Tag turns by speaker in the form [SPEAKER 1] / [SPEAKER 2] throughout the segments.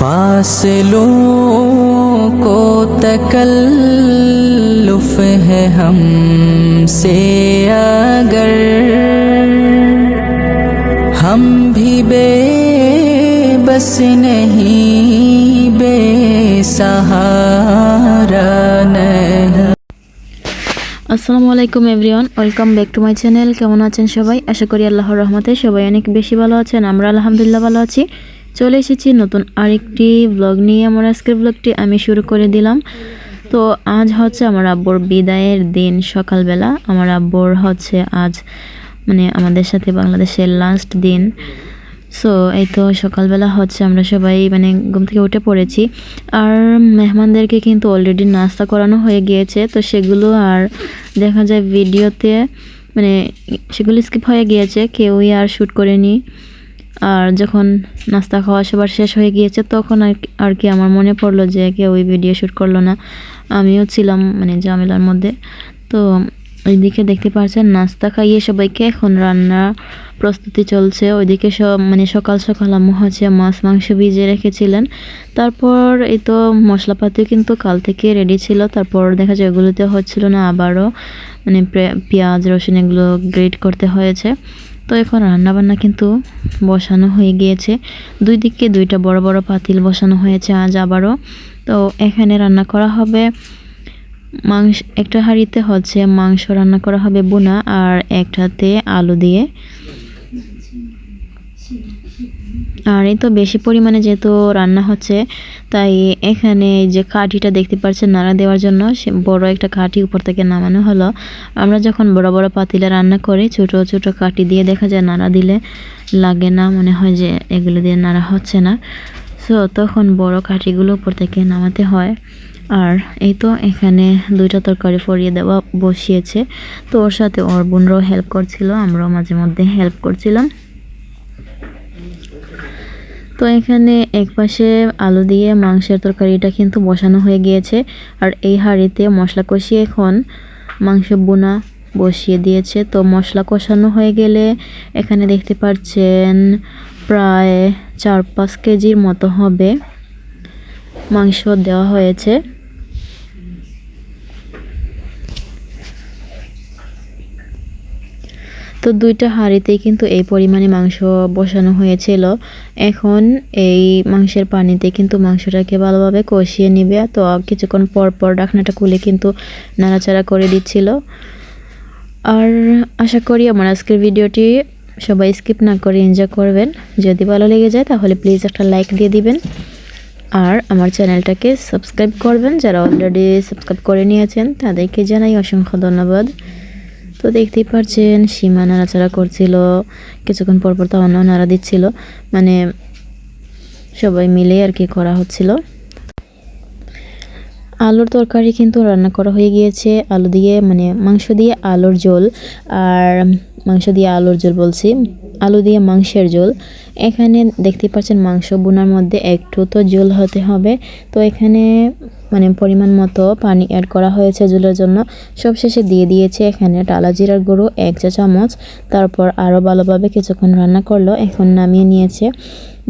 [SPEAKER 1] फासलों को तकल्लुफ है हमसे अगर हम भी बेबस नहीं बेसहारा नहीं
[SPEAKER 2] আসসালামু আলাইকুম everyone welcome back to my channel কেমন আছেন সবাই আশা করি আল্লাহর রহমতে সবাই অনেক বেশি ভালো আছেন আমরা আলহামদুলিল্লাহ ভালো আছি চলে এসেছি নতুন আরেকটি ব্লগ নিয়ে। আমার আজকের ব্লগটি আমি শুরু করে দিলাম। তো আজ হচ্ছে আমার আব্বর বিদায়ের দিন সকালবেলা। আমার আব্বুর হচ্ছে আজ মানে আমাদের সাথে বাংলাদেশের লাস্ট দিন। সো এই তো সকালবেলা হচ্ছে আমরা সবাই মানে ঘুম থেকে উঠে পড়েছি। আর মেহমানদেরকে কিন্তু অলরেডি নাস্তা করানো হয়ে গিয়েছে। তো সেগুলো আর দেখা যায় ভিডিওতে মানে সেগুলো স্কিপ হয়ে গিয়েছে। কেউই আর শ্যুট করেনি। আর যখন নাস্তা খাওয়া সবার শেষ হয়ে গিয়েছে, তখন আর আর কি আমার মনে পড়ল যে কেউ ওই ভিডিও শ্যুট করল না। আমিও ছিলাম মানে জামেলার মধ্যে। তো ওইদিকে দেখতে পাচ্ছেন নাস্তা খাইয়ে সবাইকে এখন রান্না প্রস্তুতি চলছে। ওইদিকে সব মানে সকাল সকাল আম্মু হচ্ছে মাছ, মাংস ভিজিয়ে রেখেছিলেন। তারপর এই তো মশলাপাতিও কিন্তু কাল থেকে রেডি ছিল। তারপর দেখা যায় ওগুলোতে হচ্ছিল না, আবারও মানে পেঁয়াজ, রসুন এগুলো গ্রেড করতে হয়েছে। তো এখন রান্নাবান্না কিন্তু বসানো হয়ে গিয়েছে। দুই দিকে দুইটা বড় বড় পাতিল বসানো হয়েছে আজ আবারও। তো এখানে রান্না করা হবে মাংস, একটা হাঁড়িতে হচ্ছে মাংস রান্না করা হবে বোনা আর একটাতে আলু দিয়ে। আর এই তো বেশি পরিমাণে যেহেতু রান্না হচ্ছে, তাই এখানে যে কাঠিটা দেখতে পাচ্ছেন নাড়া দেওয়ার জন্য, সে বড় একটা কাঠি উপর থেকে নামানো হলো। আমরা যখন বড় বড় পাতিলে রান্না করি, ছোট ছোট কাঠি দিয়ে দেখা যায় নাড়া দিলে লাগে না, মনে হয় যে এগুলো দিয়ে নাড়া হচ্ছে না। সো তখন বড় কাঠিগুলো উপর থেকে নামাতে হয়। আর এই তো এখানে দুইটা তরকারি ফরিয়ে দেওয়া বসিয়েছে। তো ওর সাথে ওর বোনরাও হেল্প করছিল, আমরাও মাঝে মধ্যে হেল্প করছিলাম। তো এখানে একপাশে আলু দিয়ে মাংসের তরকারিটা কিন্তু বসানো হয়ে গিয়েছে। আর এই হাঁড়িতে মশলা কষিয়ে এখন মাংস বোনা বসিয়ে দিয়েছে। তো মশলা কষানো হয়ে গেলে এখানে দেখতে পাচ্ছেন প্রায় চার পাঁচ কেজির মতো হবে মাংস দেওয়া হয়েছে। তো দুইটা হাঁড়িতেই কিন্তু এই পরিমাণে মাংস বসানো হয়েছিল। এখন এই মাংসের পানিতে কিন্তু মাংসটাকে ভালোভাবে কষিয়ে নিবে। তো কিছুক্ষণ পর পর ডাকনাটা খুলে কিন্তু নাড়াচাড়া করে দিচ্ছিল। আর আশা করি আমার আজকের ভিডিওটি সবাই স্কিপ না করে এনজয় করবেন। যদি ভালো লেগে যায় তাহলে প্লিজ একটা লাইক দিয়ে দিবেন। আর আমার চ্যানেলটাকে সাবস্ক্রাইব করবেন। যারা অলরেডি সাবস্ক্রাইব করে নিয়েছেন তাদেরকে জানাই অসংখ্য ধন্যবাদ। তো দেখতেই পারছেন, সীমা নাড়াচাড়া করছিল। কিছুক্ষণ পরপর তো অন্য নাড়া দিচ্ছিল। মানে সবাই মিলে আর কি করা হচ্ছিল। আলুর তরকারি কিন্তু রান্না করা হয়ে গিয়েছে। আলু দিয়ে মানে মাংস দিয়ে আলুর ঝোল। আর মাংস দিয়ে আলুর ঝোল বলছি। আলু দিয়ে মাংসের ঝোল। এখানে দেখতে পাচ্ছেন মাংস বোনার মধ্যে একটু তো ঝোল হতে হবে। তো এখানে মানে পরিমাণ মতো পানি অ্যাড করা হয়েছে ঝোলের জন্য। সব শেষে দিয়ে দিয়েছে এখানে টালা জিরার গুঁড়ো, এক চা চামচ। তারপর আরও ভালোভাবে কিছুক্ষণ রান্না করল। এখন নামিয়ে নিয়েছে।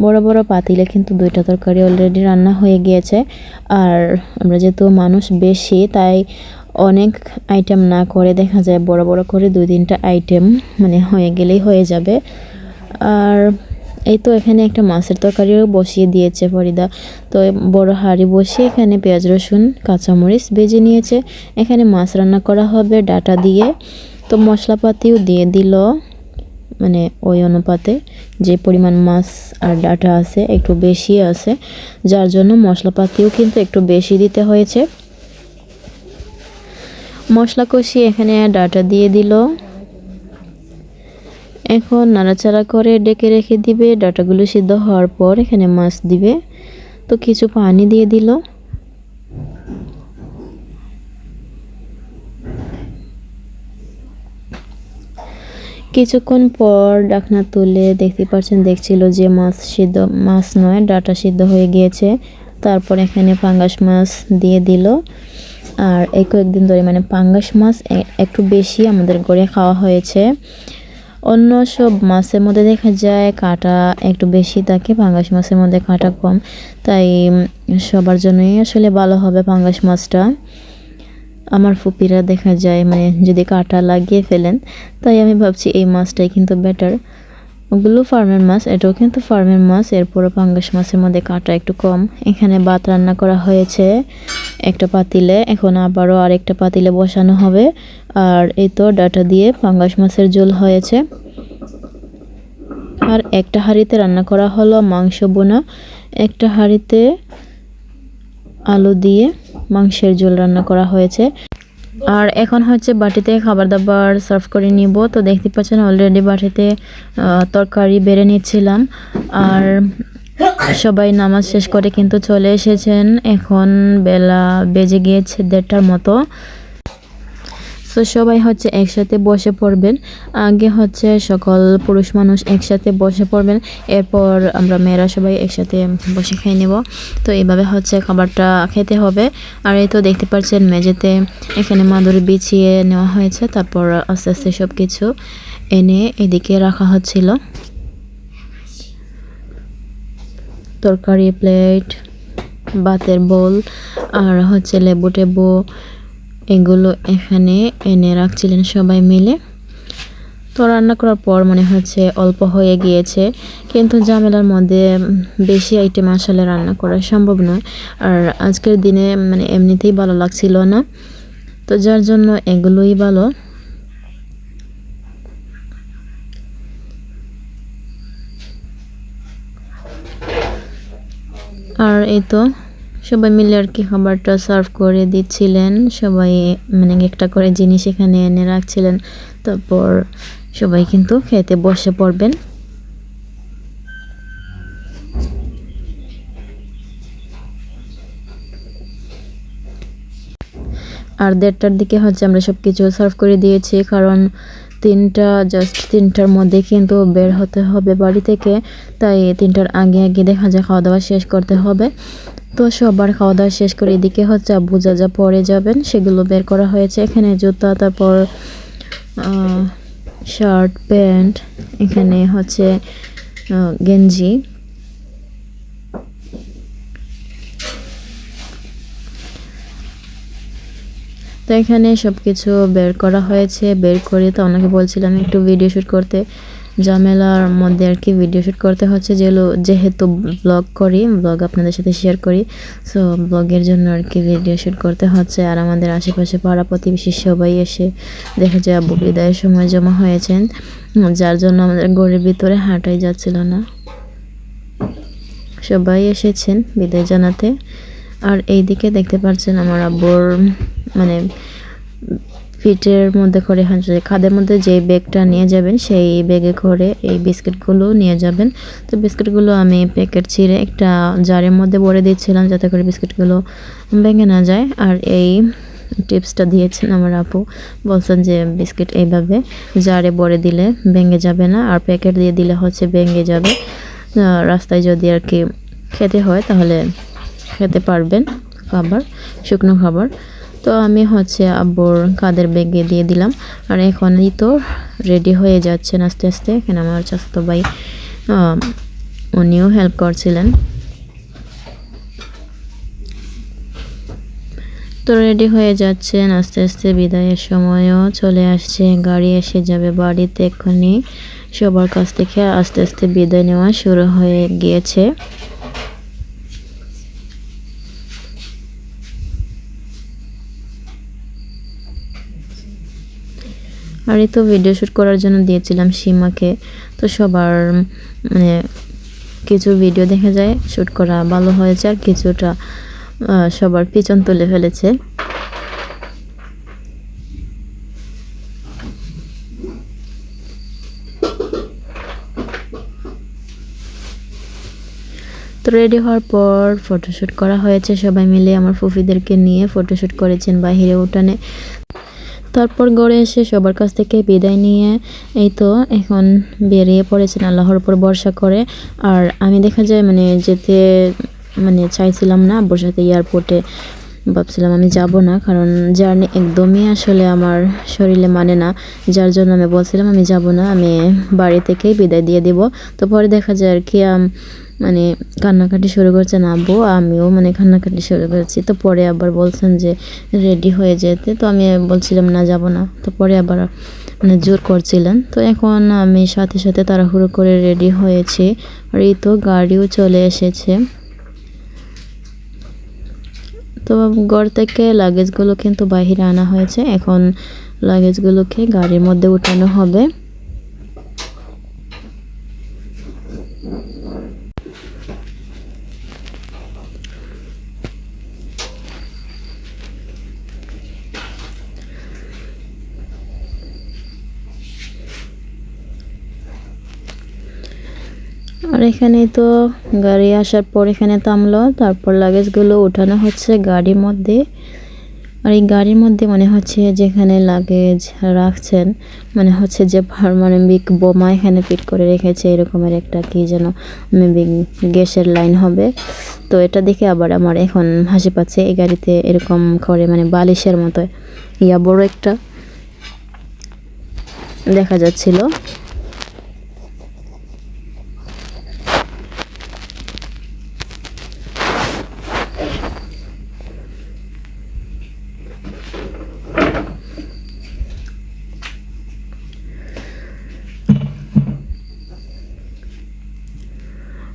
[SPEAKER 2] বড় বড় পাতিলে কিন্তু দুইটা তরকারি অলরেডি রান্না হয়ে গিয়েছে। আর আমরা যেহেতু মানুষ বেশি, তাই অনেক আইটেম না করে দেখা যায় বড় বড় করে দুই তিনটা আইটেম মানে হয়ে গেলেই হয়ে যাবে। আর এই তো এখানে একটা মাছের তরকারিও বসিয়ে দিয়েছে ফরিদা। তো বড় হাঁড়ি বসিয়ে এখানে পেঁয়াজ, রসুন, কাঁচামরিচ বেজে নিয়েছে। এখানে মাছ রান্না করা হবে ডাটা দিয়ে। তো মশলাপাতিও দিয়ে দিল মানে ওই অনুপাতে। যে পরিমাণ মাছ আর ডাটা আছে একটু বেশি আছে। যার জন্য মশলাপাতিও কিন্তু একটু বেশি দিতে হয়েছে। মশলা কষিয়ে এখানে ডাটা দিয়ে দিল। এখন নাড়াচাড়া করে ডেকে রেখে দিবে। ডাটাগুলো সিদ্ধ হওয়ার পর এখানে মাছ দিবে। তো কিছু পানি দিয়ে দিল। কিছুক্ষণ পর ডাকনা তুলে দেখতে পাচ্ছেন দেখছিল যে মাছ সিদ্ধ, মাছ নয়, ডাটা সিদ্ধ হয়ে গিয়েছে। তারপর এখানে পাঙ্গাস মাছ দিয়ে দিল। আর এই কয়েকদিন ধরে মানে পাঙ্গাস মাছ একটু বেশি আমাদের ঘরে খাওয়া হয়েছে। অন্য সব মাছের মধ্যে দেখা যায় কাঁটা একটু বেশি থাকে, পাঙ্গাস মাছের মধ্যে কাঁটা কম। তাই সবার জন্যই আসলে ভালো হবে পাঙ্গাস মাছটা। আমার ফুপিরা দেখা যায় মানে যদি কাঁটা লাগিয়ে ফেলেন, তাই আমি ভাবছি এই মাছটাই কিন্তু বেটার ওগুলো ফার্মের মাছ, এটাও কিন্তু ফার্মের মাছ, এরপরও পাঙ্গাস মাছের মধ্যে কাঁটা একটু কম। এখানে ভাত রান্না করা হয়েছে একটা পাতিলে, এখন আবারও আরেকটা পাতিলে বসানো হবে। আর এই তো ডাটা দিয়ে পাঙ্গাস মাছের ঝোল হয়েছে। আর একটা হাঁড়িতে রান্না করা হলো মাংস বোনা। একটা হাঁড়িতে আলু দিয়ে মাংসের ঝোল রান্না করা হয়েছে। আর এখন হচ্ছে বাটিতে খাবার দাবার সার্ভ করে নিব। তো দেখতে পাচ্ছেন অলরেডি বাটিতে তরকারি বেড়ে নিচ্ছিলাম। আর সবাই নামাজ শেষ করে কিন্তু চলে এসেছেন। এখন বেলা বেজে গিয়েছে দেড়টার মতো। তো সবাই হচ্ছে একসাথে বসে পড়বেন। আগে হচ্ছে সকল পুরুষ মানুষ একসাথে বসে পড়বেন। এরপর আমরা মেয়েরা সবাই একসাথে বসে খেয়ে নেব। তো এইভাবে হচ্ছে খাবারটা খেতে হবে। আর এই তো দেখতে পাচ্ছেন মেঝেতে এখানে মাদুর বিছিয়ে নেওয়া হয়েছে। তারপর আস্তে আস্তে সব কিছু এনে এদিকে রাখা হচ্ছিল। তরকারি প্লেট বাতের বোল, আর হচ্ছে লেবু টেবু এগুলো এখানে এনে রাখছিলেন সবাই মিলে। তো রান্না করার পর মনে হচ্ছে অল্প হয়ে গিয়েছে। কিন্তু ঝামেলার মধ্যে বেশি আইটেম আসলে রান্না করা সম্ভব নয়। আর আজকের দিনে মানে এমনিতেই ভালো লাগছিল না। তো যার জন্য এগুলোই ভালো। আর এই তো সবাই মিলে আর কি খাবারটা সার্ভ করে দিচ্ছিলেন। সবাই মানে একটা করে জিনিস এখানে এনে রাখছিলেন। তারপর সবাই কিন্তু খেতে বসে পড়বেন। আর দেড়টার দিকে হচ্ছে আমরা সব কিছু সার্ভ করে দিয়েছি, কারণ তিনটা জাস্ট তিনটার মধ্যে কিন্তু বের হতে হবে বাড়ি থেকে। তাই তিনটার আগে আগে দেখা যায় খাওয়া দাওয়া শেষ করতে হবে। তো সবার খাওয়া দাওয়া শেষ করে এদিকে হচ্ছে আব্বু যা যা পরে যাবেন সেগুলো বের করা হয়েছে। এখানে জুতা, তারপর শার্ট প্যান্ট এখানে হচ্ছে গেঞ্জি। তো এখানে সব কিছু বের করা হয়েছে, বের করে তো ওনাকে বলছিলাম একটু ভিডিও শ্যুট করতে। ঝামেলার মধ্যে আর কি ভিডিও শ্যুট করতে হচ্ছে। যেগুলো যেহেতু ব্লগ করি ব্লগ আপনাদের সাথে শেয়ার করি সো ব্লগের জন্য আর কি ভিডিও শ্যুট করতে হচ্ছে। আর আমাদের আশেপাশে পাড়া প্রতিবেশী সবাই এসে দেখা যায়, আব্বু বিদায়ের সময় জমা হয়েছেন। যার জন্য আমাদের গড়ের ভিতরে হাঁটাই যাচ্ছিল না। সবাই এসেছেন বিদায় জানাতে। আর এইদিকে দেখতে পাচ্ছেন আমার আব্বুর মানে পিঠের মধ্যে করে হচ্ছে খাদের মধ্যে যে ব্যাগটা নিয়ে যাবেন, সেই ব্যাগে করে এই বিস্কিটগুলো নিয়ে যাবেন। তো বিস্কিটগুলো আমি প্যাকেট ছিঁড়ে একটা জারের মধ্যে ভরে দিচ্ছিলাম যাতে করে বিস্কিটগুলো ভেঙে না যায়। আর এই টিপসটা দিয়েছেন আমার আপু। বলছেন যে বিস্কিট এইভাবে জারে ভরে দিলে ভেঙে যাবে না, আর প্যাকেট দিয়ে দিলে হচ্ছে ভেঙে যাবে। রাস্তায় যদি আর কি খেতে হয় তাহলে খেতে পারবেন খাবার, শুকনো খাবার। তো আমি হচ্ছে আব্বুর কাদের ব্যাগে দিয়ে দিলাম। আর এখনই তো রেডি হয়ে যাচ্ছেন আস্তে আস্তে। এখানে আমার চাচাতো ভাই উনিও হেল্প করছিলেন। তো রেডি হয়ে যাচ্ছেন আস্তে আস্তে। বিদায়ের সময়ও চলে আসছে। গাড়ি এসে যাবে বাড়িতে এক্ষুনি। সবার কাছ থেকে আস্তে আস্তে বিদায় নেওয়া শুরু হয়ে গিয়েছে। আর এই তো ভিডিও শ্যুট করার জন্য দিয়েছিলাম সীমাকে। তো সবার মানে কিছু ভিডিও দেখা যায় শ্যুট করা ভালো হয়েছে আর কিছুটা সবার পিছন তুলে ফেলেছে। তো রেডি হওয়ার পর ফটোশ্যুট করা হয়েছে সবাই মিলে। আমার ফুফিদেরকে নিয়ে ফটোশ্যুট করেছেন বাহিরে উঠানে। তারপর গড়ে এসে সবার কাছ থেকে বিদায় নিয়ে এই তো এখন বেরিয়ে পড়েছেন আল্লাহর উপর ভরসা করে। আর আমি দেখা যায় মানে যেতে মানে চাইছিলাম না সাথে এয়ারপোর্টে ভাবছিলাম আমি যাব না, কারণ জার্নি একদমই আসলে আমার শরীরে মানে না। যার জন্য আমি বলছিলাম আমি যাব না, আমি বাড়ি থেকেই বিদায় দিয়ে দিব। তো পরে দেখা যায় আর কি মানে কান্নাকাটি শুরু করছেন আব্বু, আমিও মানে কান্নাকাটি শুরু করেছি। তো পরে আবার বলছেন যে রেডি হয়ে যেতে। তো আমি বলছিলাম, না, যাব না। তো পরে আবার মানে জোর করছিলেন। তো এখন আমি সাথে সাথে তাড়াহুড়ো করে রেডি হয়েছি। আর এই তো গাড়িও চলে এসেছে। তো ঘর থেকে লাগেজগুলো কিন্তু বাহিরে আনা হয়েছে। এখন লাগেজগুলোকে গাড়ির মধ্যে উঠানো হবে। আর এখানে তো গাড়ি আসার পর এখানে থামলো, তারপর লাগেজগুলো উঠানো হচ্ছে গাড়ির মধ্যে। আর এই গাড়ির মধ্যে মনে হচ্ছে যেখানে লাগেজ রাখছেন মানে হচ্ছে যে পারমাণবিক বোমা এখানে ফিট করে রেখেছে, এরকমের একটা কি যেন মেবি গ্যাসের লাইন হবে। তো এটা দেখে আবার আমার এখন হাসি পাচ্ছে, এই গাড়িতে এরকম করে মানে বালিশের মতো, ইয়া বড় একটা দেখা যাচ্ছিল।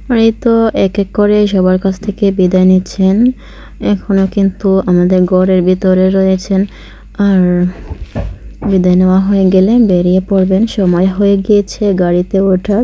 [SPEAKER 2] আর এই তো এক এক করে সবার কাছ থেকে বিদায় নিচ্ছেন। এখনও কিন্তু আমাদের ঘরের ভিতরে রয়েছেন। আর বিদায় নেওয়া হয়ে গেলে বেরিয়ে পড়বেন। সময় হয়ে গিয়েছে গাড়িতে ওঠার।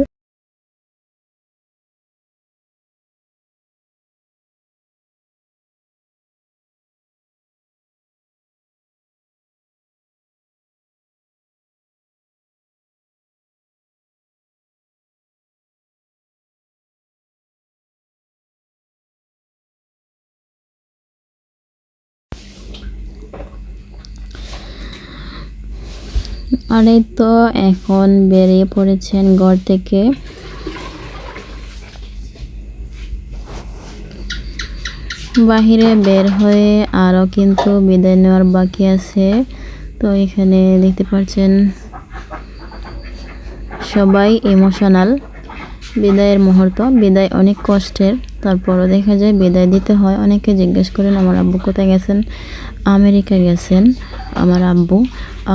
[SPEAKER 2] আর তো এখন বেরিয়ে পড়েছেন ঘর থেকে। বাহিরে বের হয়ে আরও কিন্তু বিদায় নেওয়ার বাকি আছে। তো এখানে দেখতে পাচ্ছেন সবাই ইমোশনাল। বিদায়ের মুহূর্ত, বিদায় অনেক কষ্টের। তারপরও দেখা যায় বিদায় দিতে হয়। অনেকে জিজ্ঞেস করেন, আমার আব্বু কোথায় গেছেন? আমেরিকা গেছেন। আমার আব্বু।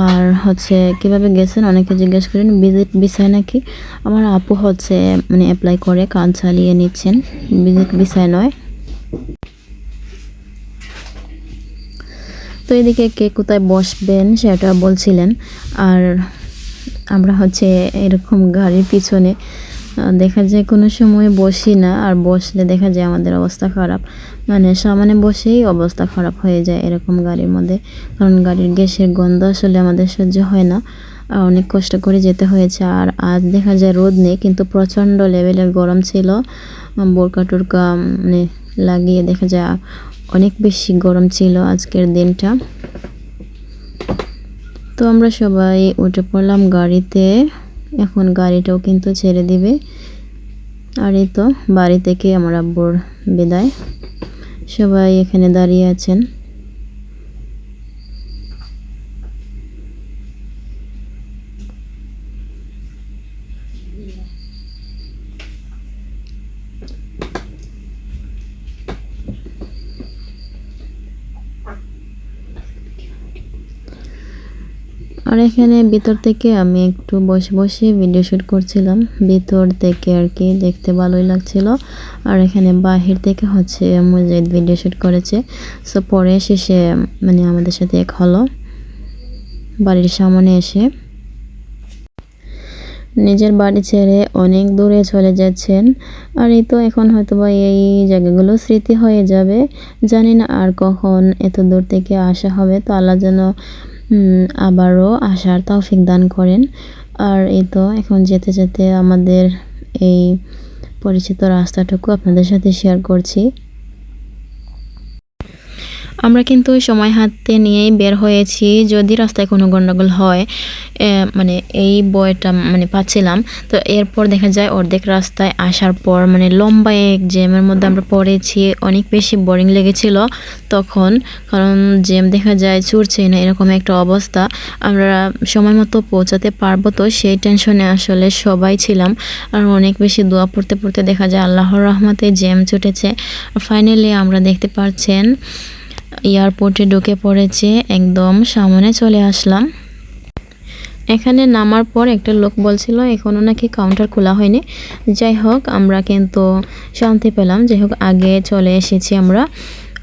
[SPEAKER 2] আর হচ্ছে কীভাবে গেছেন? অনেকে জিজ্ঞেস করেন ভিজিট ভিসায় নাকি? আমার আপু হচ্ছে মানে অ্যাপ্লাই করে, কাজ চালিয়ে নিচ্ছেন। ভিজিট ভিসায় নয়। তো এদিকে কে কোথায় বসবেন সেটা বলছিলেন। আর আমরা হচ্ছে এরকম গাড়ির পিছনে দেখা যায় কোনো সময় বসি না, আর বসলে দেখা যায় আমাদের অবস্থা খারাপ। মানে সামনে বসেই অবস্থা খারাপ হয়ে যায় এরকম গাড়ির মধ্যে। কারণ গাড়ির গ্যাসের গন্ধ আসলে আমাদের সহ্য হয় না। আর অনেক কষ্ট করে যেতে হয়েছে। আর আজ দেখা যায় রোদ নেই, কিন্তু প্রচণ্ড লেভেলের গরম ছিল। বোরকা টোরকা মানে লাগিয়ে দেখা যায় অনেক বেশি গরম ছিল আজকের দিনটা। তো আমরা সবাই উঠে পড়লাম গাড়িতে। এখন গাড়িটাও কিন্তু ছেড়ে দিবে। আর এই তো বাড়ি থেকে আমার আব্বুর বিদায়। সবাই এখানে দাঁড়িয়ে আছেন আর এখানে ভিতর থেকে আমি একটু বসে বসে ভিডিও শ্যুট করছিলাম। ভিতর থেকে আর কি দেখতে ভালোই লাগছিল। আর এখানে বাহির থেকে হচ্ছে মুজাহিদ ভিডিও শ্যুট করেছে। সো পরে শেষে মানে আমাদের সাথে এক হলো। বাড়ির সামনে এসে নিজের বাড়ি ছেড়ে অনেক দূরে চলে যাচ্ছেন। আর এই তো এখন হয়তো বা এই জায়গাগুলো স্মৃতি হয়ে যাবে। জানি না আর কখন এত দূর থেকে আসা হবে। তো আল্লাহ যেন আবারও আসার তৌফিক দান করেন। আর এই তো এখন যেতে যেতে আমাদের এই পরিচিত রাস্তাটুকু আপনাদের সাথে শেয়ার করছি। আমরা কিন্তু সময় হাতে নিয়েই বের হয়েছি, যদি রাস্তায় কোনো গণ্ডগোল হয় মানে এই বইটা মানে পাচ্ছিলাম। তো এরপর দেখা যায় অর্ধেক রাস্তায় আসার পর মানে লম্বা এক জ্যামের মধ্যে আমরা পড়েছি, অনেক বেশি বোরিং লেগেছিল তখন, কারণ জ্যাম দেখা যায় চুরছে না, এরকম একটা অবস্থা। আমরা সময় মতো পৌঁছাতে পারব তো, সেই টেনশনে আসলে সবাই ছিলাম। আর অনেক বেশি দোয়া পড়তে পড়তে দেখা যায় আল্লাহর রহমতে জ্যাম ছুটেছে। ফাইনালি আমরা দেখতে পাচ্ছেন এয়ারপোর্টে ঢুকে পড়েছে, একদম সামনে চলে আসলাম। এখানে নামার পর একটা লোক বলছিল এখনও নাকি কাউন্টার খোলা হয়নি। যাই হোক, আমরা কিন্তু শান্তি পেলাম। যাই হোক, আগে চলে এসেছি আমরা।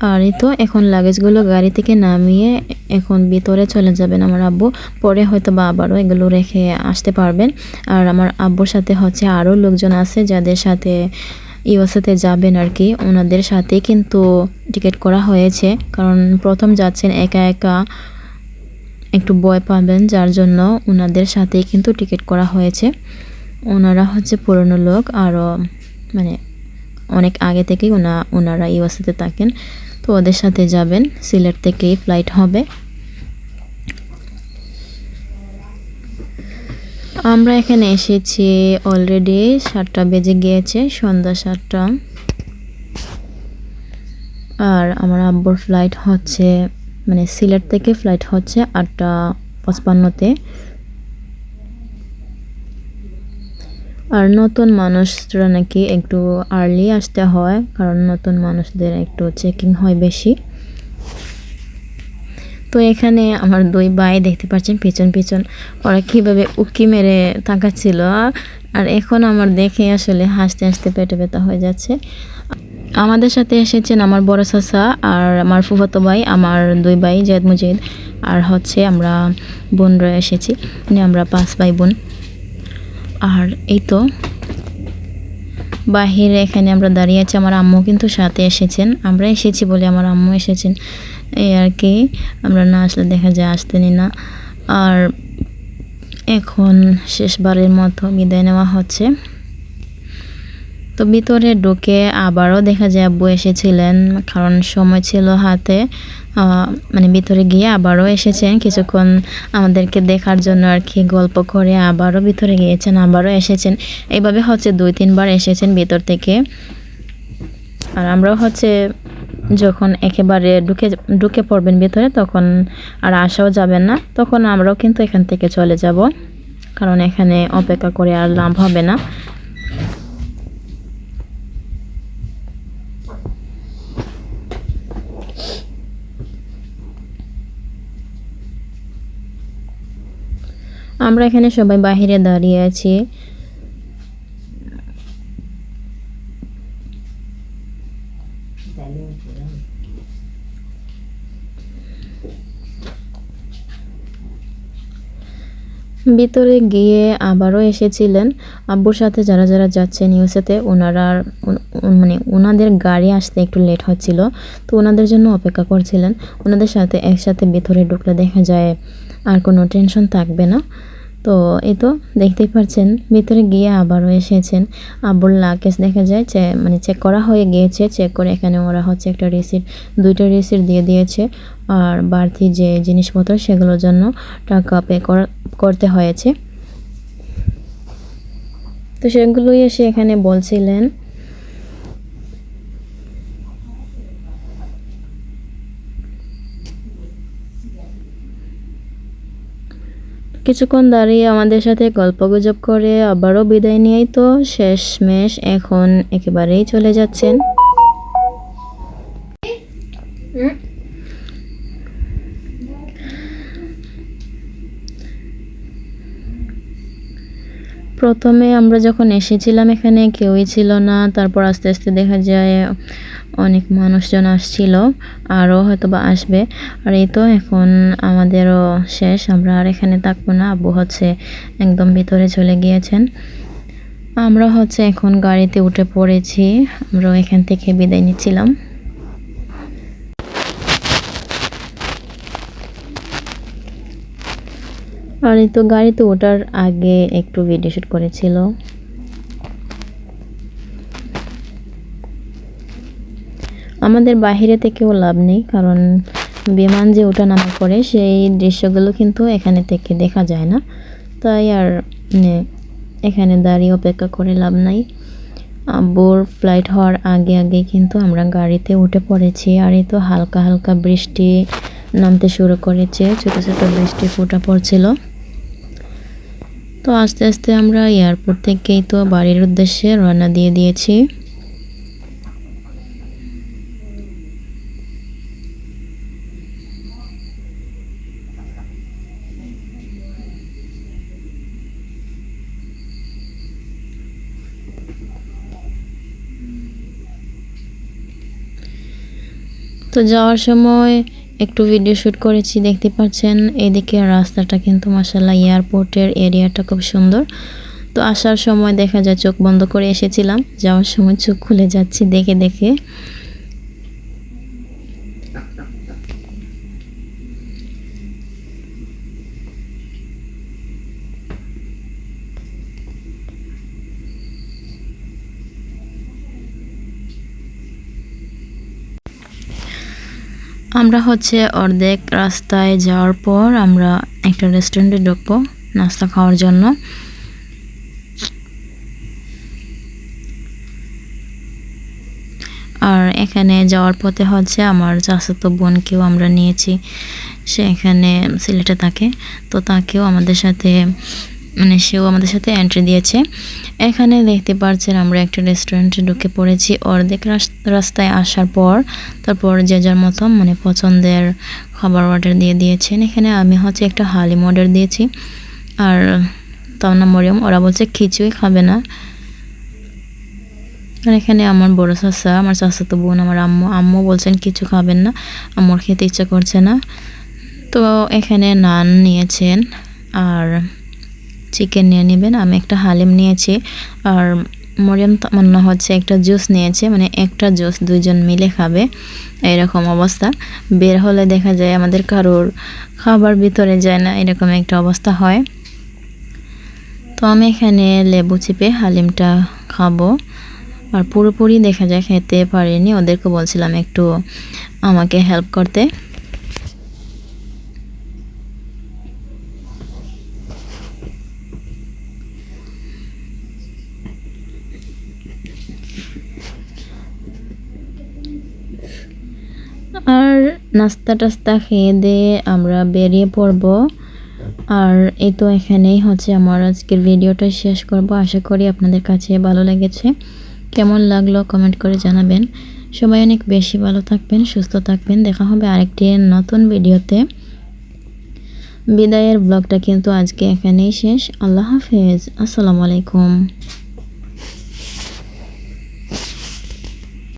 [SPEAKER 2] আর তো, এখন লাগেজগুলো গাড়ি থেকে নামিয়ে এখন ভিতরে চলে যাবেন আমার আব্বু। পরে হয়তো বা আবারও এগুলো রেখে আসতে পারবেন। আর আমার আব্বুর সাথে হচ্ছে আরও লোকজন আছে, যাদের সাথে ইউএসএতে যাবেন আর কি। ওনাদের সাথে কিন্তু টিকিট করা হয়েছে। কারণ প্রথম যাচ্ছেন একা একা, একটু ভয় পাবেন, যার জন্য ওনাদের সাথেই কিন্তু টিকিট করা হয়েছে। ওনারা হচ্ছে পুরনো লোক আরও মানে অনেক আগে থেকেই ওনা, ওনারা ইউএসএতে থাকেন। তো ওদের সাথে যাবেন। সিলেট থেকেই ফ্লাইট হবে। আমরা এখানে এসেছি অলরেডি সাতটা বেজে গিয়েছে, সন্ধ্যা সাতটা। আর আমার আব্বুর ফ্লাইট হচ্ছে মানে সিলেট থেকে ফ্লাইট হচ্ছে আটটা পঁচপান্নতে। আর নতুন মানুষরা নাকি একটু আর্লি আসতে হয়, কারণ নতুন মানুষদের একটু চেকিং হয় বেশি। তো এখানে আমার দুই ভাই দেখতে পাচ্ছেন, পিছন পিছন ওরা কীভাবে উকি মেরে তাকাচ্ছিল। আর এখন আমার দেখে আসলে হাসতে হাসতে পেটে ব্যথা হয়ে যাচ্ছে। আমাদের সাথে এসেছেন আমার বড় চাচা আর আমার ফুফাতো ভাই, আমার দুই ভাই জেদ মুজিদ আর হচ্ছে আমরা বোনরা এসেছি মানে আমরা পাঁচ ভাই বোন। আর এই তো বাহিরে এখানে আমরা দাঁড়িয়ে আছি, আমার আম্মু কিন্তু সাথে এসেছেন। আমরা এসেছি বলে আমার আম্মু এসেছেন। এই আর কি, আমরা না আসলে দেখা যায় আসতেনি না। আর এখন শেষবারের মতো বিদায় নেওয়া হচ্ছে। তো ভিতরে ঢুকে আবারও দেখা যায় আব্বু এসেছিলেন, কারণ সময় ছিল হাতে। মানে ভিতরে গিয়ে আবারও এসেছেন। কিছুক্ষণ আমাদেরকে দেখার জন্য আর কি গল্প করে আবারও ভিতরে গিয়েছেন, আবারও এসেছেন। এইভাবে হচ্ছে দুই, তিনবার এসেছেন ভিতর থেকে। আর আমরাও হচ্ছে যখন একেবারে ঢুকে ঢুকে পড়বেন ভিতরে, তখন আর আসাও যাবেন না। তখন আমরাও কিন্তু এখান থেকে চলে যাব। কারণ এখানে অপেক্ষা করে আর লাভ হবে না। আমরা এখানে সবাই বাহিরে দাঁড়িয়ে আছি। ভিতরে গিয়ে আবারও এসেছিলেন। আব্বুর সাথে যারা যারা যাচ্ছেন ইউএসএতে ওনারা মানে ওনাদের গাড়ি আসতে একটু লেট হচ্ছিল, তো ওনাদের জন্য অপেক্ষা করছিলেন। ওনাদের সাথে একসাথে ভিতরে ঢুকলে দেখা যায় আর কোনো টেনশন থাকবে না। তো এ তো দেখতেই পাচ্ছেন ভিতরে গিয়ে আবারও এসেছেন। আব্বুর লাকেজ দেখা যায় যে মানে চেক করা হয়ে গিয়েছে চেক করে এখানে ওরা হচ্ছে একটা রিসিট দুইটা রিসিট দিয়ে দিয়েছে। আর বাড়তি যে জিনিসপত্র সেগুলোর জন্য টাকা পে করতে হয়েছে। তো সেগুলোই এসে এখানে বলছিলেন কিছুক্ষণ দাঁড়িয়ে আমাদের সাথে গল্পগুজব করে আবারও বিদায় নিয়েই তো শেষমেশ এখন একেবারেই চলে যাচ্ছেন। প্রথমে আমরা যখন এসেছিলাম এখানে, কেউই ছিল না। তারপর আস্তে আস্তে দেখা যায় অনেক মানুষজন আসছিল, আরও হয়তো বা আসবে। আর এই তো এখন আমাদেরও শেষ, আমরা আর এখানে থাকব না। আব্বু হচ্ছে একদম ভিতরে চলে গিয়েছেন। আমরা হচ্ছে এখন গাড়িতে উঠে পড়েছি, আমরাও এখান থেকে বিদায় নিচ্ছিলাম। আর এই তো গাড়িতে ওঠার আগে একটু ভিডিও শ্যুট করেছিল। আমাদের বাইরে থেকেও লাভ নেই, কারণ বিমান যে ওঠানামা করে সেই দৃশ্যগুলো কিন্তু এখানে থেকে দেখা যায় না। তাই আর এখানে দাঁড়িয়ে অপেক্ষা করে লাভ নাই। আব্বুর ফ্লাইট হওয়ার আগে আগে কিন্তু আমরা গাড়িতে উঠে পড়েছি আর এই তো হালকা হালকা বৃষ্টি নামতে শুরু করেছে, ছোটো ছোটো বৃষ্টি ফোঁটা পড়ছিল। তো আস্তে আস্তে আমরা এয়ারপোর্ট থেকেই তো বাড়ির উদ্দেশ্যে রওনা দিয়ে দিয়েছি। তো যাওয়ার সময় একটু ভিডিও শ্যুট করেছি, দেখতে পাচ্ছেন, এদিকে রাস্তাটা কিন্তু মাসাল্লাহ এয়ারপোর্টের এরিয়াটা খুব সুন্দর। তো আসার সময় দেখা যায় চোখ বন্ধ করে এসেছিলাম, যাওয়ার সময় চোখ খুলে যাচ্ছি দেখে দেখে। আমরা হচ্ছে অর্ধেক রাস্তায় যাওয়ার পর আমরা একটা রেস্টুরেন্টে ঢুকবো নাস্তা খাওয়ার জন্য। আর এখানে যাওয়ার পথে হচ্ছে আমার চাচাতো বোনকেও আমরা নিয়েছি। সে এখানে সিলেটে থাকে। তো তাকেও আমাদের সাথে মানে সেও আমাদের সাথে এন্ট্রি দিয়েছে। এখানে দেখতে পাচ্ছেন আমরা একটা রেস্টুরেন্টে ঢুকে পড়েছি। অর্ধেক রাস- রাস্তায় আসার পর তারপর যে যার মতো মানে পছন্দের খাবার অর্ডার দিয়ে দিয়েছেন। এখানে আমি হচ্ছে একটা হালিম অর্ডার দিয়েছি। আর তামনা মরিয়ম। ওরা বলছে খিচুই খাবে না। আর এখানে আমার বড় চাচা, আমার চাচাতো বোন, আমার আম্মু আম্মু বলছেন কিছু খাবেন না। আম্মুর খেতে ইচ্ছা করছে না। তো এখানে নান নিয়েছেন। আর চিকেন নিয়ে নেবেন। আমি একটা হালিম নিয়েছি আর মরিয়ম তামান্না হচ্ছে একটা জুস নিয়েছে মানে একটা জুস দুইজন মিলে খাবে। এরকম অবস্থা। বের হলে দেখা যায় আমাদের কারোর খাবার ভিতরে যায় না, এরকম একটা অবস্থা হয়। তো আমি এখানে লেবু চিপে হালিমটা খাব। আর পুরোপুরি দেখা যায় খেতে পারিনি, ওদেরকে বলছিলাম একটু আমাকে হেল্প করতে। নাস্তা টাস্তা খেয়ে দিয়ে আমরা বেরিয়ে পড়ব। আর এই তো এখানেই হচ্ছে আমার আজকের ভিডিওটা শেষ করব। আশা করি আপনাদের কাছে ভালো লেগেছে। কেমন লাগল কমেন্ট করে জানাবেন। সবাই অনেক বেশি ভালো থাকবেন, সুস্থ থাকবেন। দেখা হবে আরেকটি নতুন ভিডিওতে। বিদায়ের ব্লগটা কিন্তু আজকে এখানেই শেষ। আল্লাহ হাফেজ। আসসালামু আলাইকুম।